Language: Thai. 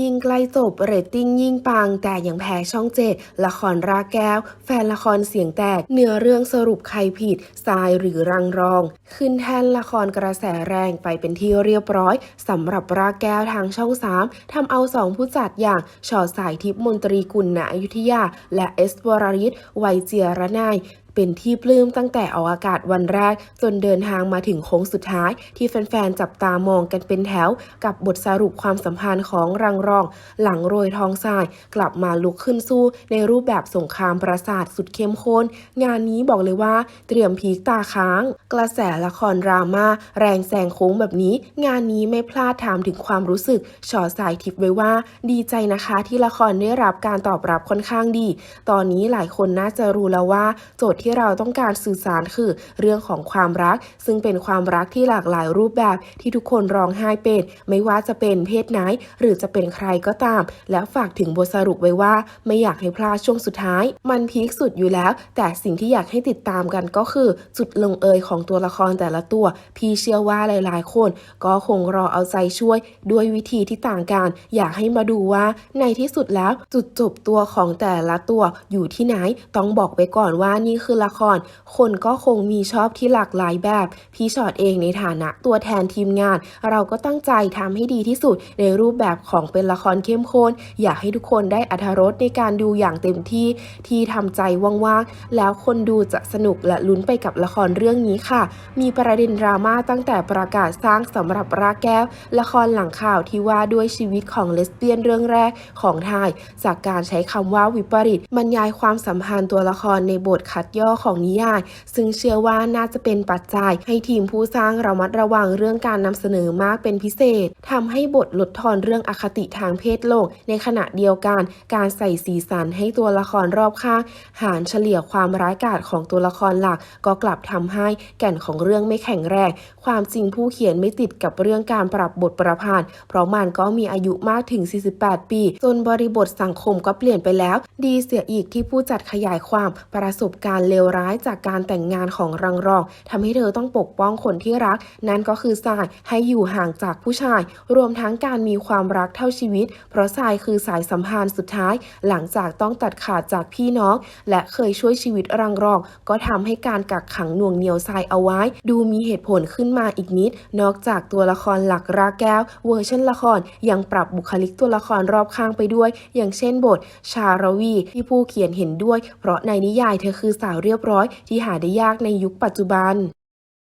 ยิ่งใกล้จบเรตติ้งยิ่งปัง แต่ยังแพ้ช่องเจ็ดละครรากแก้ว แฟนละครเสียงแตก เนื้อเรื่องสรุปใครผิดทรายหรือรังรอง ขึ้นแทนละครกระแสแรงไปเป็นที่เรียบร้อยสำหรับรากแก้วทางช่อง 3ทำเอาสองผู้จัดอย่างชอสายทิพย์มนตรีกุลณอยุธยา และเอสวรริศไวยเจียรนาย เป็นที่ปลื้มตั้งแต่ออกอากาศวันแรก จนเดินทางมาถึงโค้งสุดท้าย ที่แฟนๆ จับตามองกันเป็นแถว กับบทสรุปความสัมพันธ์ของรังรอง หลังโรยทองทราย กลับมาลุกขึ้นสู้ ในรูปแบบสงครามประสาทสุดเข้มข้น งานนี้บอกเลยว่า เตรียมพีคตาค้าง กระแสละครดราม่าแรงแซงโค้งแบบนี้ งานนี้ไม่พลาดถามถึงความรู้สึกชอสายทิพย์ไว้ว่า ดีใจนะคะที่ละครได้รับการตอบรับค่อนข้างดี ตอนนี้หลายคนน่าจะรู้แล้วว่า โจทย์ที่ที่เราต้องการสื่อสารคือ เรื่องของความรัก ซึ่งเป็นความรักที่หลากหลายรูปแบบที่ทุกคนร้องไห้เป็น ไม่ว่าจะเป็นเพศไหน หรือจะเป็นใครก็ตาม และฝากถึงบทสรุปไว้ว่า ไม่อยากให้พลาดช่วงสุดท้าย มันพีคสุดอยู่แล้ว แต่สิ่งที่อยากให้ติดตามกันก็คือ จุดลงเอยของตัวละครแต่ละตัว พี่เชื่อว่าหลาย ๆ คน ก็คงรอเอาใจช่วย ด้วยวิธีที่ต่างกัน อยากให้มาดูว่า ในที่สุดแล้วจุดจบตัวของแต่ละตัวอยู่ที่ไหน ต้องบอกไปก่อนว่านี่คือละคร คนก็คงมีชอบที่หลากหลายแบบ พี่ชอตเองในฐานะตัวแทนทีมงาน เราก็ตั้งใจทำให้ดีที่สุดในรูปแบบของเป็นละครเข้มข้น อยากให้ทุกคนได้อรรถรสในการดูอย่างเต็มที่ที่ทำใจว่างๆ แล้วคนดูจะสนุกและลุ้นไปกับละครเรื่องนี้ค่ะ มีประเด็นดราม่าตั้งแต่ประกาศสร้างสำหรับรากแก้ว ละครหลังข่าวที่ว่าด้วยชีวิตของเลสเบี้ยนเรื่องแรกของไทย จากการใช้คำว่าวิปริตบรรยายความสัมพันธ์ตัวละครในบทคัดย่อของนิยาย ซึ่งเชื่อว่าน่าจะเป็นปัจจัยให้ทีมผู้สร้างระมัดระวังเรื่องการนำเสนอมากเป็นพิเศษทำให้บทลดทอนเรื่องอคติทางเพศโลงในขณะเดียวกัน การใส่สีสันให้ตัวละครรอบข้างหารเฉลี่ยความร้ายกาจของตัวละครหลัก ก็กลับทำให้แก่นของเรื่องไม่แข็งแรง ความจริงผู้เขียนไม่ติดกับเรื่องการปรับบทประพันธ์ เพราะมันก็มีอายุมากถึง 48 ปี จนบริบทสังคมก็เปลี่ยนไปแล้ว ดีเสียอีกที่ผู้จัดขยายความประสบการณ์เลวร้ายจากการแต่งงานของรังรองทำให้เธอต้องปกป้องคนที่รัก นั่นก็คือทรายให้อยู่ห่างจากผู้ชาย รวมทั้งการมีความรักเท่าชีวิต เพราะทรายคือสายสัมพันธ์สุดท้าย หลังจากต้องตัดขาดจากพี่น้อง และเคยช่วยชีวิตรังรอง ก็ทำให้การกักขังหน่วงเหนียวทรายเอาไว้ ดูมีเหตุผลขึ้นมาอีกนิด นอกจากตัวละครหลักรากแก้ว เวอร์ชันละครยังปรับบุคลิกตัวละครรอบข้างไปด้วย อย่างเช่นบท ชารวีที่ผู้เขียนเห็นด้วย เพราะในนิยายเธอคือสาวเรียบร้อยที่หาได้ยากในยุคปัจจุบัน